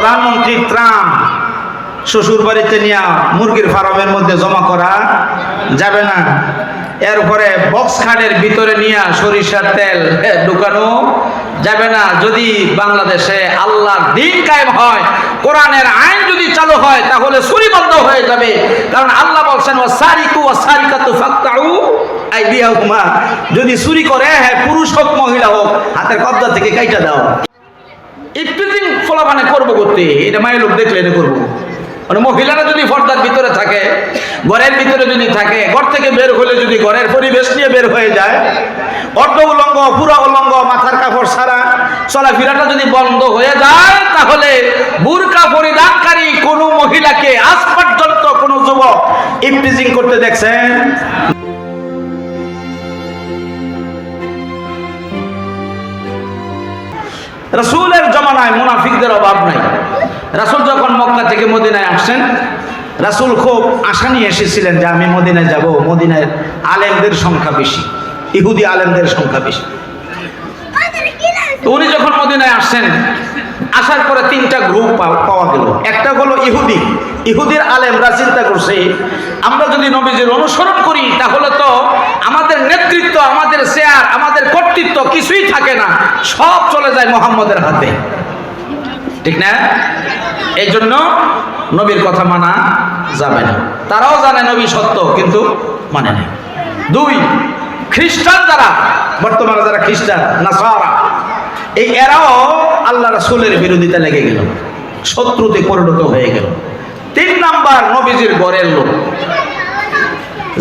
প্রধানমন্ত্রী ট্রাম্প শ্বশুর বাড়িতে নিয়ে মুরগির ফার্মের মধ্যে জমা করা যাবে না। এরপরে বক্স খাটের ভিতরে নিয়ে সরিষার তেল ঢুকানো যাবে না। যদি বাংলাদেশে আল্লাহর দিন কায়েম হয়, কোরআনের আইন যদি চালু হয়, তাহলে চুরি বন্ধ হয়ে যাবে। কারণ আল্লাহ বলছেন ও সারিকু ও সারিকাতু ফাক্তাউ আই বিয়াহুমা যদি চুরি করে হ্যাঁ পুরুষ হোক, মহিলা হোক, হাতের কবজা থেকে কাইটা দাও। ইফটিজিং ফলাফানে করব করতে। এটা মায়ের লোক দেখলে এটা করব। মানে মহিলারা যদি পর্দার ভিতরে থাকে, ঘরের ভিতরে যদি থাকে, ঘর থেকে বের হলে যদি ঘরের পরিবেশ নিয়ে বের হয়ে যায়, অর্ধ উলঙ্গ, পুরা উলঙ্গ, মাথার কাপড় সারা, চলাফেরাটা যদি বন্ধ হয়ে যায়, তাহলে বুরকা পরিধানকারী কোনো মহিলাকে আজ পর্যন্ত কোনো যুবক ইফটিজিং করতে দেখছেন? রাসূলের জমানায় মুনাফিকদের অভাব নাই। রাসূল যখন মক্কা থেকে মদিনায় আসছেন, রাসূল খুব আশা নিয়ে এসেছিলেন যে আমি মদিনায় যাব, মদিনায় আলেমদের সংখ্যা বেশি, ইহুদি আলেমদের সংখ্যা বেশি। উনি যখন মদিনায় আসছেন, আসার পরে তিনটা গ্রুপ পাওয়া গেল। একটা হলো ইহুদি। ইহুদির আলেমরা চিন্তা করছে, আমরা যদি নবীজির অনুসরণ করি, তাহলে তো আমাদের নেতৃত্ব, আমাদের শেয়ার আমাদের কর্তৃত্ব কিছুই থাকে না। সব চলে যায় মোহাম্মদের হাতে। ঠিক না? এই জন্য নবীর কথা মানা যাবে না। তারাও জানে নবী সত্য, কিন্তু মানে না। দুই, খ্রিস্টান যারা, বর্তমানে যারা খ্রিস্টান না সারা এই এরাও আল্লাহ রাসূলের বিরোধিতা লেগে গেল। শত্রুতে পরিণত হয়ে গেল। তিন নাম্বার, নবীজির গড়ের লোক।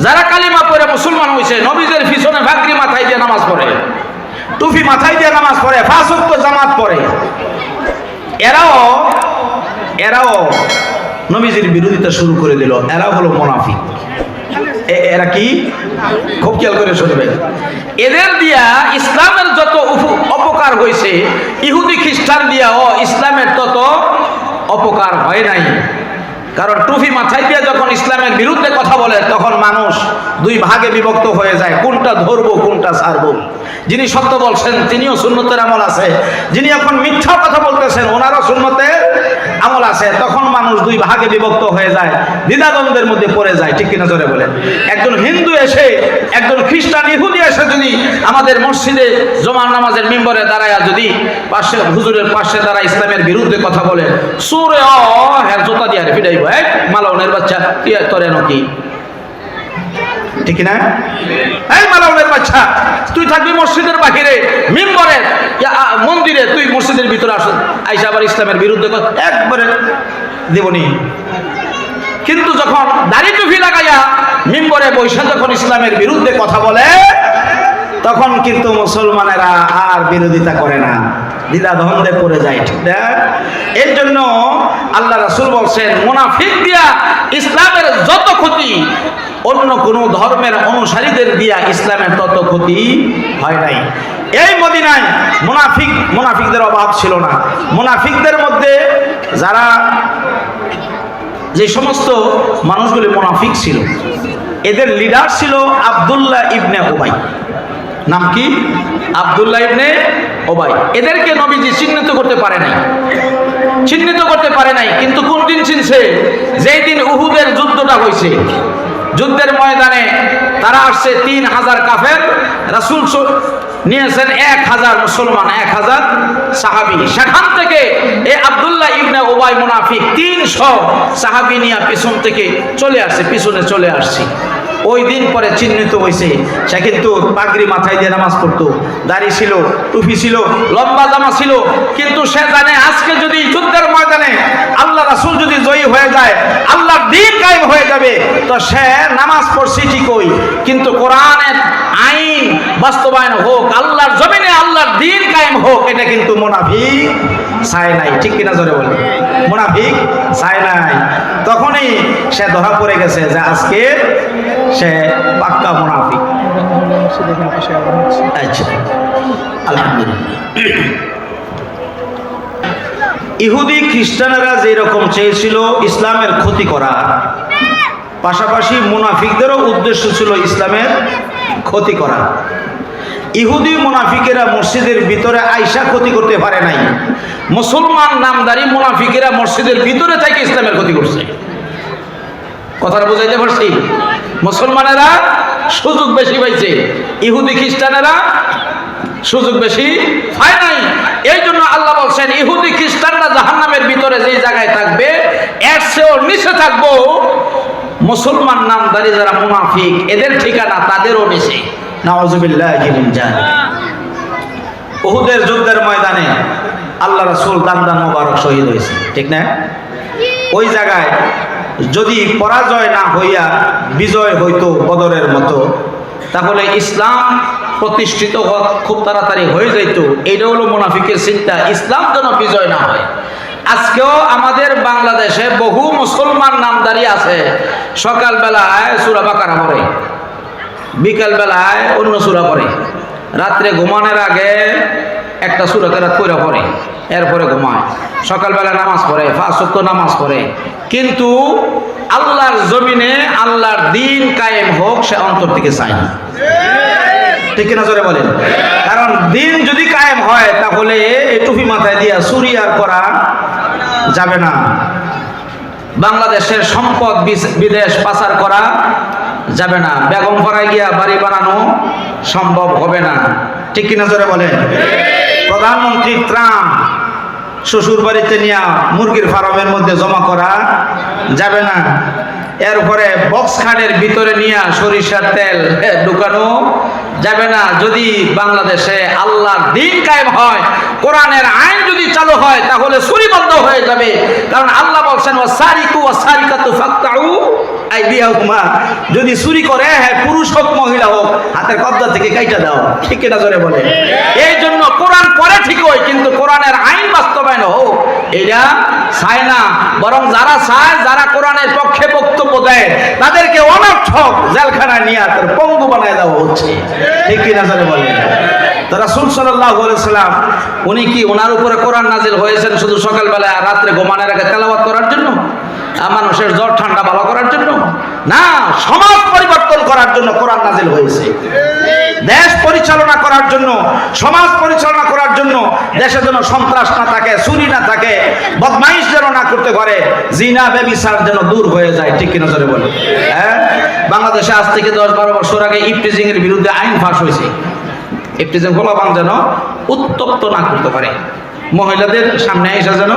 যারা কালিমা পড়ে মুসলমান হয়েছে নবীজের পিছনে ভাগরি মাথায় দিয়ে নামাজ পড়ে। টুপি মাথায় দিয়ে নামাজ পড়ে ফাঁসুক্ত জামাত পড়ে। এরাও এরাও নবীজির বিরোধিতা শুরু করে দিল। এরাও হলো মোনাফিক। এরা কি? খুব খেয়াল করে শুনবে। এদের দিয়া ইসলামের যত অপকার হয়েছে ইহুদি খ্রিস্টান দিয়া ও ইসলামের তত অপকার হয় নাই। কারণ টুপি মাথায় দিয়ে যখন ইসলামের বিরুদ্ধে কথা বলে, তখন মানুষ দুই ভাগে বিভক্ত হয়ে যায়, কোনটা ধরবো, কোনটা ছাড়বো। যিনি সত্য বলছেন, তিনিও সুন্নতের আমল আছে। যিনি এখন মিথ্যা কথা বলতেছেন, ওনারও সুন্নতের আমল আছে। তখন মানুষ দুই ভাগে বিভক্ত হয়ে যায়, দ্বিধাদ্বন্দ্বের মধ্যে পড়ে যায়, ঠিক কিনা জোরে বলেন। একজন হিন্দু এসে, একজন খ্রিস্টান ইহুদি এসে যদি আমাদের মসজিদে জমান নামাজের মেম্বরে দাঁড়ায় যদি পাশে, হুজুরের পাশে দাঁড়া ইসলামের বিরুদ্ধে কথা বলে, সুরে দিয়ে আর এক মালাউনের বাচ্চা। তুই তরে নাকি ঠিক না? এই মালাউনের বাচ্চা তুই থাকবি মসজিদের বাহিরে মিম্বরে। ইয়া, মন্দিরে তুই মসজিদের ভিতরে আস। আইসা আবার ইসলামের বিরুদ্ধে একবারে দেবনি। কিন্তু যখন দাড়ি টুপি লাগাইয়া মিম্বরে বৈশা যখন ইসলামের বিরুদ্ধে কথা বলে তখন কিন্তু মুসলমানেরা আর বিরোধিতা করে না। দ্বিধা দ্বন্দ্বে পড়ে যায়, ঠিক না? এর জন্য আল্লাহ রাসূল বলছেন, মুনাফিক দিয়া ইসলামের যত ক্ষতি, অন্য কোনো ধর্মের অনুসারীদের দিয়া ইসলামের তত ক্ষতি হয় নাই। এই মদিনায় মুনাফিক, মুনাফিকদের অভাব ছিল না। মুনাফিকদের মধ্যে যারা যে সমস্ত মানুষগুলি মোনাফিক ছিল, এদের লিডার ছিল আবদুল্লাহ ইবনে ওবাই নাম কি? আবদুল্লাহ ইবনে ওবাই। এদেরকে নবীজি চিহ্নিত করতে পারে নাই। চিহ্নিত করতে পারে নাই, কিন্তু কোন দিন চিনছে? যেই দিন উহুদের যুদ্ধটা হয়েছে যুদ্ধের ময়দানে তারা আসছে, তিন হাজার কাফের। রাসুল নিয়েছেন এক হাজার মুসলমান, এক হাজার সাহাবি। সেখান থেকে এ আবদুল্লাহ ইবনে ওবাই মুনাফিক তিনশো সাহাবি নিয়ে পিছন থেকে চলে আসছে, পিছনে চলে আসছে। ওই দিন পরে চিহ্নিত হয়েছে সে কিন্তু পাগড়ি মাথায় দিয়ে নামাজ পড়তো। দাড়ি ছিল, টুপি ছিল, লম্বা জামা ছিল। কিন্তু সে জানে আজকে যদি যুদ্ধের ময়দানে আল্লাহ রাসুল যদি জয়ী হয়ে যায়, আল্লাহর দিন কায়েম হয়ে যাবে। তো সে নামাজ পড়ছে ঠিকই কিন্তু কোরআনের আইন বাস্তবায়ন হোক, আল্লাহর জমিনে আল্লাহর দিন কায়েম হোক, এটা কিন্তু মোনাফিক চায় নাই। ঠিক কিনা জোরে বলে মোনাফিক চায় নাই। তখনই সে ধরা পড়ে গেছে যে আজকে সে পাক্কা মোনাফিক। আচ্ছা ইহুদি খ্রিস্টানেরা যেরকম চেয়েছিল ইসলামের ক্ষতি করা, পাশাপাশি মুনাফিকদেরও উদ্দেশ্য ছিল ইসলামের ক্ষতি করা। ইহুদি মুনাফিকেরা মসজিদের ভিতরে আইসা ক্ষতি করতে পারে নাই। মুসলমান নামদারি মুনাফিকেরা মসজিদের ভিতরে থেকে ইসলামের ক্ষতি করছে। কথাটা বুঝাইতে পারছি? মুসলমানেরা সুযোগ বেশি পাইছে, ইহুদি খ্রিস্টানেরা সুযোগ বেশি পায় নাই। এই জন্য আল্লাহ বলছেন, ইহুদি খ্রিস্টানরা জাহান্নামের ভিতরে যেই জায়গায় থাকবে, এর চেয়েও নিচে থাকব মুসলমান নামদারি যারা মুনাফিক, এদের ঠিকানা তাদেরও নিচে। নাওজুবিল্লাহ উহুদের যুদ্ধের ময়দানে আল্লাহ রাসূল দান্দান মোবারক শহীদ হয়েছে, ঠিক না? ওই জায়গায় যদি পরাজয় না হইয়া বিজয় হইতো বদরের মতো, তাহলে ইসলাম প্রতিষ্ঠিত খুব তাড়াতাড়ি হয়ে যাইত। এইটা হলো মুনাফিকের চিন্তা। ইসলাম যেন বিজয় না হয়। আজকেও আমাদের বাংলাদেশে বহু মুসলমান নামদারি আছে। সকালবেলায় সুরা বাকারা পড়ে। বিকালবেলায় অন্য সুরা পড়ে। রাত্রে ঘুমানোর আগে একটা সুরা কেরাত কইরা পড়ে, এরপরে ঘুমায়। সকালবেলা নামাজ পড়ে ফাঁসক্ত নামাজ পড়ে। কিন্তু আল্লাহর জমিনে আল্লাহর দিন কায়েম হোক, সে অন্তর থেকে চায় না। ঠিক বলেন? কারণ দিন যদি কায়েম হয়, তাহলে এই টুপি মাথায় দিয়া চুরি আর করা যাবে না। বাংলাদেশের সম্পদ বিদেশ পাচার করা যাবে না। বেগম পাড়ায় গিয়া বাড়ি বানানো সম্ভব হবে না। ঠিক কিনা জোরে বলেন? প্রধানমন্ত্রী ত্রাণ শ্বশুর বাড়িতে নিয়ে মুরগির ফার্মের মধ্যে জমা করা যাবে না। এরপরে বক্স খানের ভিতরে নিয়ে সরিষার তেল ঢুকানো যাবে না। যদি বাংলাদেশে আল্লাহর দিন কায়েম হয়, কোরআনের আইন যদি চালু হয়, তাহলে চুরি বন্ধ হয়ে যাবে। কারণ আল্লাহ বলছেন ও সারিকু ও সারিকাতু ফাক্তাউ যদি চুরি করে হ্যাঁ পুরুষ হোক, মহিলা হোক, হাতের কবজা থেকে কাইটা দাও। ঠিক এটা জোরে বলে এই জন্য কোরআন পরে ঠিক হয় কিন্তু কোরআনের আইন বাস্তবায়ন হোক, এটা চায় না। বরং যারা চায়, যারা কোরআনের পক্ষে বক্তব্য দেয়, তাদেরকে অনর্থক জেলখানায় নিয়ে তার পঙ্গু বানায় দেওয়া হচ্ছে। ঠিক কি নাজারে বলে তো আলাইহি সাল্লাম উনি কি ওনার উপরে কোরআন নাজিল হয়েছেন শুধু সকালবেলা রাত্রে ঘুমানোর আগে তেলাবাদ করার জন্য? মানুষের জ্বর ঠান্ডা ভালো করার জন্য? না, সমাজ পরিবর্তন করার জন্য কোরআন নাজিল হয়েছে। দেশ পরিচালনা করার জন্য, সমাজ পরিচালনা করার জন্য দেশে যেন সন্ত্রাস না থাকে, চুরি না থাকে, বদমাইশ যেন না করতে পারে, জিনা বেবিসার যেন দূর হয়ে যায়, ঠিক কিনা জোরে বলে হ্যাঁ? বাংলাদেশে আজ থেকে দশ বারো বছর আগে ইফটিজিং এর বিরুদ্ধে আইন ফাঁস হয়েছে। ইফটিজিং ফলাফান যেন উত্তপ্ত না করতে পারে। মহিলাদের সামনে এসে যেন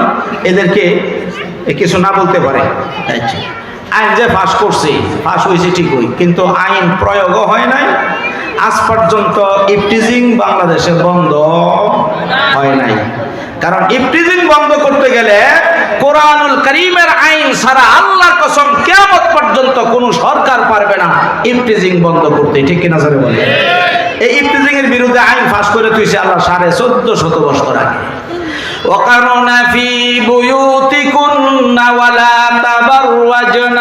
এদেরকে কিছু না বলতে পারে। আচ্ছা আইন যে ফাঁস করছে ফাঁস হয়েছে ঠিকই, কিন্তু আইন প্রয়োগও হয় নাই। আজ পর্যন্ত ইফটিজিং বাংলাদেশে বন্ধ হয় নাই। কারণ ইফটিজিং বন্ধ করতে গেলে কোরআনুল করিমের আইন সারা আল্লাহর কসম কেমন পর্যন্ত কোনো সরকার পারবে না ইফটিজিং বন্ধ করতে। ঠিক কিনা স্যার বলে এই ইফটিজিং এর বিরুদ্ধে আইন ফাঁস করে তুইছে আল্লাহ সাড়ে চোদ্দ শত বছর আগে। وقرن في بيوتكن ولا تبرجن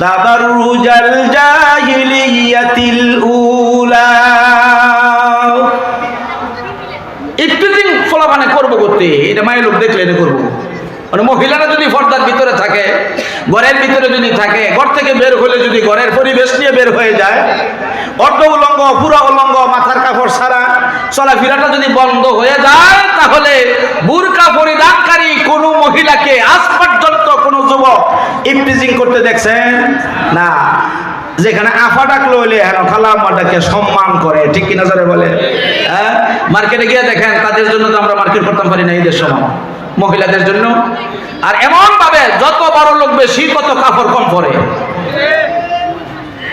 تبرج الجاهلية الأولى ইফতিজিং ফলাফানে করবো করতে এটা মায়ের লোক দেখলে এটা করবো মানে মহিলারা যদি পর্দার ভিতরে থাকে ঘরের ভিতরে যদি থাকে ঘর থেকে বের হলে যদি ঘরের পরিবেশ নিয়ে বের হয়ে যায় অর্ধ উলঙ্গ পুরো উলঙ্গ মাথার কাপড় ছাড়া চলাফেরাটা যদি বন্ধ হয়ে যায়, তাহলে বুরকা পরিধানকারী কোনো মহিলাকে আজ পর্যন্ত কোনো যুবক ইফটিজিং করতে দেখছেন? না। যেখানে আফা ডাকলো হইলে হেন খালা আম্মাটাকে সম্মান করে, ঠিক কিনা জোরে বলে? হ্যাঁ? মার্কেটে গিয়ে দেখেন, তাদের জন্য তো আমরা মার্কেট করতে পারি না ঈদের সময়, মহিলাদের জন্য। আর এমন ভাবে যত বড় লোক বেশি, তত কাপড় কম পরে।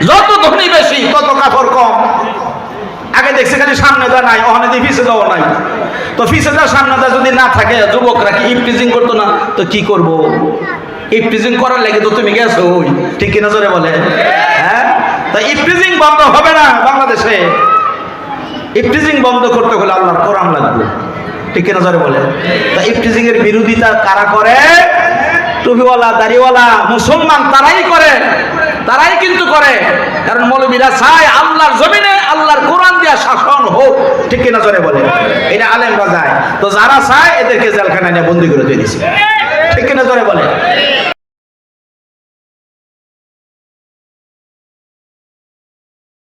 যত ধনী বেশি, তত কাপড় কম। আগে দেখছি খালি সামনে দেওয়া নাই, ওখানে দিয়ে পিছে দেওয়া নাই। তো পিছে দেওয়া সামনে দেওয়া যদি না থাকে, যুবকরা কি ইফটিজিং করতো না? তো কি করব? ইফটিজিং করার লাগে তো তুমি গেছো। ওই ঠিক কিনা জোরে বলে? হ্যাঁ? তা ইফটিজিং বন্ধ হবে না বাংলাদেশে। ইফটিজিং বন্ধ করতে হলে আল্লাহর কোরআন লাগবে। ঠিক কিনা জোরে বলে? তা ইফটিজিং এর বিরোধিতা কারা করে? টুপিওয়ালা, দাড়িওয়ালা, মুসলমান তারাই করে। তারাই কিন্তু করে। কারণ মৌলবীরা চায় আল্লাহর জমিনে আল্লাহর কোরআন দিয়া শাসন হোক। ঠিক কিনা জোরে বলে এটা আলেমরা যায় তো যারা চায়, এদেরকে জেলখানায় নিয়ে বন্দি করে দিয়ে দিছে। ঠিক কিনা জোরে বলে